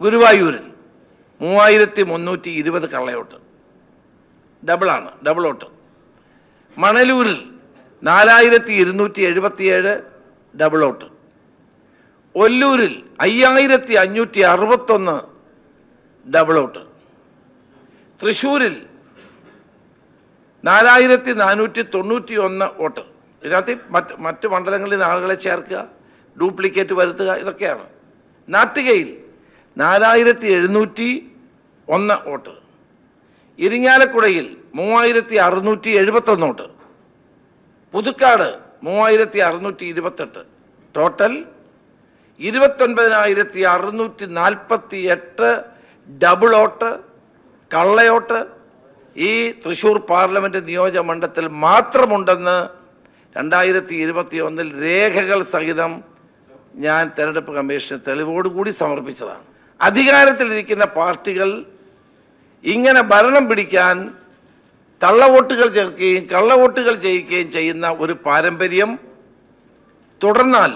ഗുരുവായൂരിൽ മൂവായിരത്തി മുന്നൂറ്റി ഇരുപത് കള്ളയോട്ട്. ഡബിളാണ് ഡബിൾ ഓട്ട് മണലൂരിൽ നാലായിരത്തി ഇരുന്നൂറ്റി എഴുപത്തിയേഴ് ഡബിൾ ഓട്ട് ഒല്ലൂരിൽ അയ്യായിരത്തി അഞ്ഞൂറ്റി അറുപത്തൊന്ന് ഡബിൾ ഔട്ട് തൃശ്ശൂരിൽ നാലായിരത്തി നാനൂറ്റി തൊണ്ണൂറ്റി ഒന്ന് വോട്ട്. ഇതിനകത്ത് മറ്റ് മറ്റ് മണ്ഡലങ്ങളിൽ നിന്ന് ആളുകളെ ചേർക്കുക ഡ്യൂപ്ലിക്കേറ്റ് വരുത്തുക ഇതൊക്കെയാണ്. നാട്ടികയിൽ നാലായിരത്തി എഴുന്നൂറ്റി ഒന്ന് വോട്ട്. ഇരിങ്ങാലക്കുടയിൽ മൂവായിരത്തി അറുന്നൂറ്റി എഴുപത്തൊന്ന് വോട്ട്. പുതുക്കാട് മൂവായിരത്തി അറുന്നൂറ്റി ഇരുപത്തെട്ട് ടോട്ടൽ ഇരുപത്തൊൻപതിനായിരത്തി അറുന്നൂറ്റി നാൽപ്പത്തി എട്ട് ഡബിൾ വോട്ട് കള്ളയോട്ട് ഈ തൃശൂർ പാർലമെന്റ് നിയോജക മണ്ഡലത്തിൽ മാത്രമുണ്ടെന്ന് രണ്ടായിരത്തി ഇരുപത്തി ഒന്നിൽ രേഖകൾ സഹിതം ഞാൻ തെരഞ്ഞെടുപ്പ് കമ്മീഷന് തെളിവോടുകൂടി സമർപ്പിച്ചതാണ് അധികാരത്തിലിരിക്കുന്ന പാർട്ടികൾ ഇങ്ങനെ ഭരണം പിടിക്കാൻ കള്ളവോട്ടുകൾ ചേർക്കുകയും കള്ളവോട്ടുകൾ ചെയ്യിക്കുകയും ചെയ്യുന്ന ഒരു പാരമ്പര്യം തുടർന്നാൽ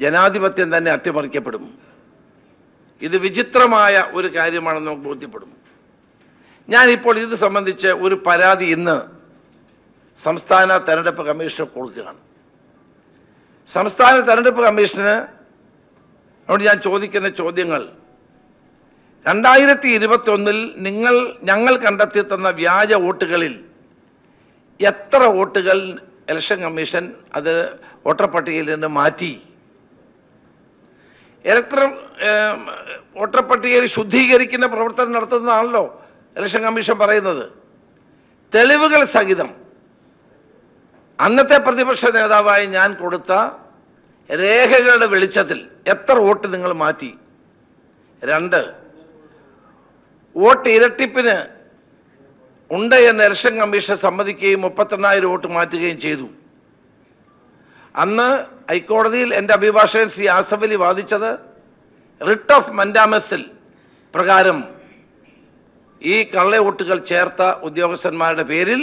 ജനാധിപത്യം തന്നെ അട്ടിമറിക്കപ്പെടും. ഇത് വിചിത്രമായ ഒരു കാര്യമാണെന്ന് നമുക്ക് ബോധ്യപ്പെടും. ഞാനിപ്പോൾ ഇത് സംബന്ധിച്ച് ഒരു പരാതി ഇന്ന് സംസ്ഥാന തെരഞ്ഞെടുപ്പ് കമ്മീഷന് കൊടുക്കുകയാണ്. സംസ്ഥാന തെരഞ്ഞെടുപ്പ് കമ്മീഷന് അവിടെ ഞാൻ ചോദിക്കുന്ന ചോദ്യങ്ങൾ. രണ്ടായിരത്തി ഇരുപത്തി ഒന്നിൽ നിങ്ങൾ ഞങ്ങൾ കണ്ടെത്തി തന്ന വ്യാജ വോട്ടുകളിൽ എത്ര വോട്ടുകൾ ഇലക്ഷൻ കമ്മീഷൻ അത് വോട്ടർ പട്ടികയിൽ നിന്ന് മാറ്റി? ഇലക്ട്ര വോട്ടർ പട്ടികയിൽ ശുദ്ധീകരിക്കുന്ന പ്രവർത്തനം നടത്തുന്നതാണല്ലോ ഇലക്ഷൻ കമ്മീഷൻ പറയുന്നത്. തെളിവുകൾ സഹിതം. അന്നത്തെ പ്രതിപക്ഷ നേതാവായി ഞാൻ കൊടുത്ത രേഖകളുടെ വെളിച്ചത്തിൽ എത്ര വോട്ട് നിങ്ങൾ മാറ്റി? രണ്ട് വോട്ട് ഇരട്ടിപ്പിന് ഉണ്ട് എന്ന് ഇലക്ഷൻ കമ്മീഷൻ സമ്മതിക്കുകയും മുപ്പത്തെണ്ണായിരം വോട്ട് മാറ്റുകയും ചെയ്തു. അന്ന് ഹൈക്കോടതിയിൽ എന്റെ അഭിഭാഷകൻ ശ്രീ ആസഫ് അലി വാദിച്ചത് റിട്ട് ഓഫ് മൻഡാമസിൽ പ്രകാരം ഈ കള്ള വോട്ടുകൾ ചേർത്ത ഉദ്യോഗസ്ഥന്മാരുടെ പേരിൽ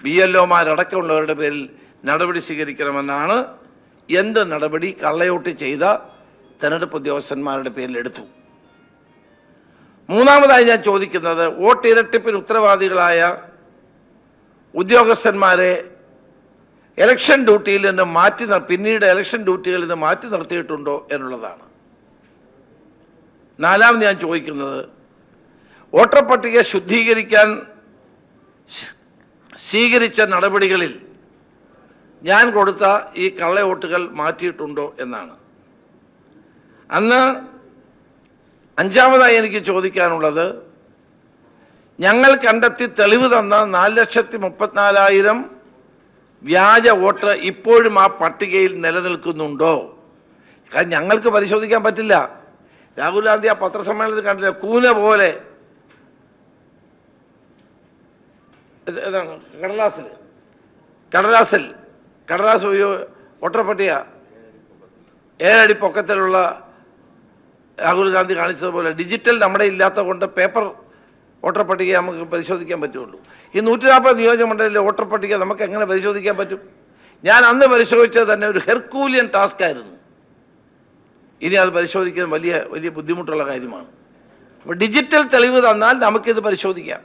ബി എൽ ഒമാരടക്കമുള്ളവരുടെ പേരിൽ നടപടി സ്വീകരിക്കണമെന്നാണ് എന്ത് നടപടി കള്ളയോട്ട് ചെയ്ത തെരഞ്ഞെടുപ്പ് ഉദ്യോഗസ്ഥന്മാരുടെ പേരിൽ എടുത്തു. മൂന്നാമതായി ഞാൻ ചോദിക്കുന്നത് വോട്ട് ഇരട്ടിപ്പിന് ഉത്തരവാദികളായ ഉദ്യോഗസ്ഥന്മാരെ ഇലക്ഷൻ ഡ്യൂട്ടിയിൽ നിന്ന് മാറ്റി പിന്നീട് ഇലക്ഷൻ ഡ്യൂട്ടികളിൽ നിന്ന് മാറ്റി നിർത്തിയിട്ടുണ്ടോ എന്നുള്ളതാണ്. നാലാമത് ഞാൻ ചോദിക്കുന്നത് വോട്ടർ പട്ടിക ശുദ്ധീകരിക്കാൻ സ്വീകരിച്ച നടപടികളിൽ ഞാൻ കൊടുത്ത ഈ കള്ള വോട്ടുകൾ മാറ്റിയിട്ടുണ്ടോ എന്നാണ്. അന്ന് അഞ്ചാമതായി എനിക്ക് ചോദിക്കാനുള്ളത് ഞങ്ങൾ കണ്ടെത്തി തെളിവ് തന്ന നാല് ലക്ഷത്തി മുപ്പത്തിനാലായിരം വ്യാജ വോട്ട് ഇപ്പോഴും ആ പട്ടികയിൽ നിലനിൽക്കുന്നുണ്ടോ? കാരണം ഞങ്ങൾക്ക് പരിശോധിക്കാൻ പറ്റില്ല. രാഹുൽ ഗാന്ധി ആ പത്രസമ്മേളനത്തിൽ കണ്ടില്ല കൂന പോലെ. കടലാസിൽ. കടലാസിൽ. കടലാസ് ഉപയോഗ വോട്ടർ പട്ടിക. ഏഴടി പൊക്കത്തിലുള്ള രാഹുൽ ഗാന്ധി കാണിച്ചതുപോലെ ഡിജിറ്റൽ നമ്മുടെ ഇല്ലാത്ത കൊണ്ട് പേപ്പർ വോട്ടർ പട്ടിക നമുക്ക് പരിശോധിക്കാൻ പറ്റുള്ളൂ. ഈ നൂറ്റി നാൽപ്പത് നിയോജക മണ്ഡലത്തിലെ വോട്ടർ പട്ടിക നമുക്ക് എങ്ങനെ പരിശോധിക്കാൻ പറ്റും? ഞാൻ അന്ന് പരിശോധിച്ചത് തന്നെ ഒരു ഹെർക്കൂലിയൻ ടാസ്ക് ആയിരുന്നു. ഇനി അത് പരിശോധിക്കുന്നത് വലിയ വലിയ ബുദ്ധിമുട്ടുള്ള കാര്യമാണ്. അപ്പോൾ ഡിജിറ്റൽ തെളിവ് തന്നാൽ നമുക്കിത് പരിശോധിക്കാം.